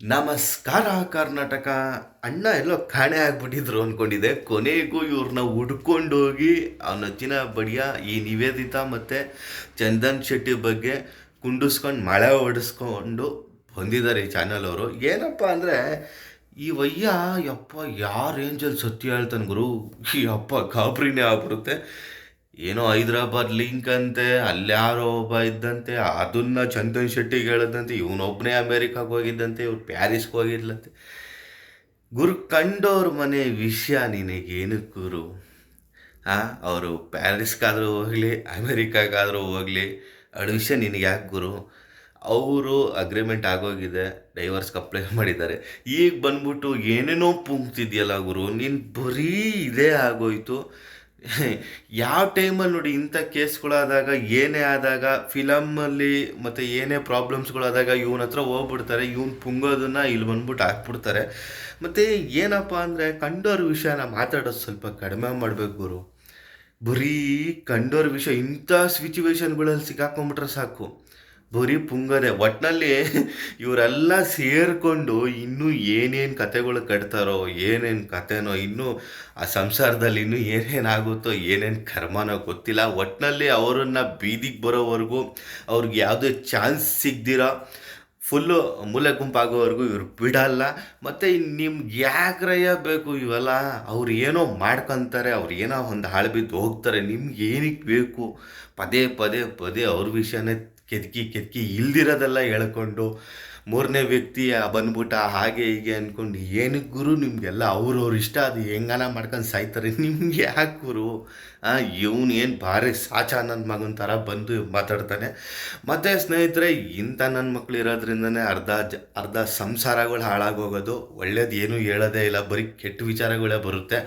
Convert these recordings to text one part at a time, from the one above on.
ನಮಸ್ಕಾರ ಕರ್ನಾಟಕ. ಅಣ್ಣ ಎಲ್ಲೋ ಕಾಣೆ ಆಗ್ಬಿಟ್ಟಿದ್ರು ಅಂದ್ಕೊಂಡಿದ್ದೆ ಕೊನೆಗೂ ಇವ್ರನ್ನ ಹುಡ್ಕೊಂಡೋಗಿ ಅವನ ಹಚ್ಚಿನ ಬಡಿಯ ಈ ನಿವೇದಿತಾ ಮತ್ತು ಚಂದನ್ ಶೆಟ್ಟಿ ಬಗ್ಗೆ ಕುಂಡಿಸ್ಕೊಂಡು ಮಳೆ ಹೊಡೆಸ್ಕೊಂಡು ಬಂದಿದ್ದಾರೆ ಈ ಚಾನಲ್ ಅವರು. ಏನಪ್ಪ ಅಂದರೆ, ಈ ವಯ್ಯ, ಯಪ್ಪ ಯಾವ ರೇಂಜಲ್ಲಿ ಸತ್ಯ ಹೇಳ್ತಾನೆ ಗುರು? ಈ ಅಪ್ಪ ಗಾಬರಿನೇ ಆಗ್ಬಿಡುತ್ತೆ. ಏನೋ ಹೈದ್ರಾಬಾದ್ ಲಿಂಕ್ ಅಂತೆ ಅಲ್ಯಾರೋ ಯಾರೋ ಒಬ್ಬ ಇದ್ದಂತೆ, ಅದನ್ನ ಚಂದನ್ ಶೆಟ್ಟಿಗೆ ಹೇಳದಂತೆ ಇವನೊಬ್ಬನೇ ಅಮೇರಿಕಾಗೆ ಹೋಗಿದ್ದಂತೆ ಇವ್ರು ಪ್ಯಾರಿಸ್ಗೆ ಹೋಗಿದ್ಲಂತೆ. ಗುರು ಕಂಡೋರ್ ಮನೆ ವಿಷಯ ನಿನಗೇನು ಗುರು? ಹಾಂ ಅವರು ಪ್ಯಾರಿಸ್ಗಾದರೂ ಹೋಗಲಿ, ಅಮೇರಿಕಾಗಾದರೂ ಹೋಗಲಿ ಅದ್ರ ವಿಷಯ ನಿನಗೆ ಯಾಕೆ ಗುರು? ಅವರು ಅಗ್ರಿಮೆಂಟ್ ಆಗೋಗಿದೆ ಡೈವರ್ಸ್ಗೆ ಅಪ್ಲೈ ಮಾಡಿದ್ದಾರೆ. ಈಗ ಬಂದ್ಬಿಟ್ಟು ಏನೇನೋ ಪುಂಕ್ತಿದ್ಯಲ್ಲ ಗುರು, ನೀನು ಬರೀ ಇದೇ ಆಗೋಯ್ತು. ಯಾವ ಟೈಮಲ್ಲಿ ನೋಡಿ ಇಂಥ ಕೇಸ್ಗಳಾದಾಗ, ಏನೇ ಆದಾಗ, ಫಿಲಮಲ್ಲಿ ಮತ್ತು ಏನೇ ಪ್ರಾಬ್ಲಮ್ಸ್ಗಳಾದಾಗ ಇವನ ಹತ್ರ ಹೋಗ್ಬಿಡ್ತಾರೆ, ಇವನು ಪುಂಗೋದನ್ನು ಇಲ್ಲಿ ಬಂದ್ಬಿಟ್ಟು ಹಾಕ್ಬಿಡ್ತಾರೆ. ಮತ್ತು ಏನಪ್ಪ ಅಂದರೆ, ಕಂಡೋರ ವಿಷಯನ ಮಾತಾಡೋದು ಸ್ವಲ್ಪ ಕಡಿಮೆ ಮಾಡಬೇಕು ಗುರು. ಬರೀ ಕಂಡೋರ ವಿಷಯ ಇಂಥ ಸಿಚುವೇಶನ್ಗಳಲ್ಲಿ ಸಿಕ್ಕಾಕೊಂಡ್ಬಿಟ್ರೆ ಸಾಕು. ಬರೀ ಪುಂಗದೆ ಒಟ್ಟಿನಲ್ಲಿ ಇವರೆಲ್ಲ ಸೇರಿಕೊಂಡು ಇನ್ನೂ ಏನೇನು ಕತೆಗಳು ಕಟ್ತಾರೋ, ಏನೇನು ಕತೆನೋ, ಇನ್ನೂ ಆ ಸಂಸಾರದಲ್ಲಿ ಇನ್ನೂ ಏನೇನಾಗುತ್ತೋ, ಏನೇನು ಕರ್ಮನೋ ಗೊತ್ತಿಲ್ಲ. ಒಟ್ಟಿನಲ್ಲಿ ಅವರನ್ನು ಬೀದಿಗೆ ಬರೋವರೆಗೂ ಅವ್ರಿಗೆ ಯಾವುದೇ ಚಾನ್ಸ್ ಸಿಗ್ದಿರೋ, ಫುಲ್ಲು ಮೂಲೆ ಗುಂಪಾಗೋವರೆಗೂ ಇವ್ರು ಬಿಡಲ್ಲ. ಮತ್ತು ನಿಮ್ಗೆ ಯಾಕ್ರಯ್ಯ ಬೇಕು ಇವೆಲ್ಲ? ಅವ್ರು ಏನೋ ಮಾಡ್ಕೊತಾರೆ, ಅವ್ರು ಏನೋ ಒಂದು ಹಾಳು ಬಿದ್ದು ಹೋಗ್ತಾರೆ. ನಿಮ್ಗೆ ಏನಕ್ಕೆ ಬೇಕು? ಪದೇ ಪದೇ ಪದೇ ಅವ್ರ ವಿಷಯನೇ ಕೆದಕಿ ಕೆದಕಿ ಇಲ್ದಿರೋದೆಲ್ಲ ಹೇಳ್ಕೊಂಡು ಮೂರನೇ ವ್ಯಕ್ತಿ ಬಂದ್ಬಿಟ್ಟ ಹಾಗೆ ಹೀಗೆ ಅಂದ್ಕೊಂಡು ಏನಕ್ಕೆ ಗುರು ನಿಮಗೆಲ್ಲ ಅವ್ರವ್ರ ಇಷ್ಟ? ಅದು ಹೆಂಗಾನ ಮಾಡ್ಕೊಂಡು ಸಾಯ್ತಾರೆ? ನಿಮ್ಗೆ ಯಾಕೆ ಗುರು? ಇವನು ಏನು ಭಾರಿ ಸಾಚ ನನ್ನ ಮಗನ ಥರ ಬಂದು ಮಾತಾಡ್ತಾನೆ. ಮತ್ತು ಸ್ನೇಹಿತರೆ, ಇಂಥ ನನ್ನ ಮಕ್ಳು ಇರೋದ್ರಿಂದನೇ ಅರ್ಧ ಜ, ಅರ್ಧ ಸಂಸಾರಗಳು ಹಾಳಾಗೋಗೋದು ಒಳ್ಳೇದು ಏನೂ ಹೇಳೋದೇ ಇಲ್ಲ. ಬರೀ ಕೆಟ್ಟ ವಿಚಾರಗಳೇ ಬರುತ್ತೆ.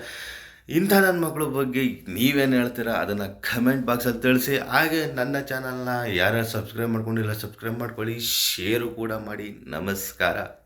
ಇಂಥ ನನ್ನ ಮಕ್ಕಳ ಬಗ್ಗೆ ನೀವೇನು ಹೇಳ್ತೀರಾ? ಅದನ್ನು ಕಮೆಂಟ್ ಬಾಕ್ಸಲ್ಲಿ ತಿಳಿಸಿ. ಹಾಗೆ ನನ್ನ ಚಾನಲ್ನ ಯಾರ್ಯಾರು ಸಬ್ಸ್ಕ್ರೈಬ್ ಮಾಡ್ಕೊಂಡಿಲ್ಲ ಸಬ್ಸ್ಕ್ರೈಬ್ ಮಾಡ್ಕೊಳ್ಳಿ. ಶೇರು ಕೂಡ ಮಾಡಿ. ನಮಸ್ಕಾರ.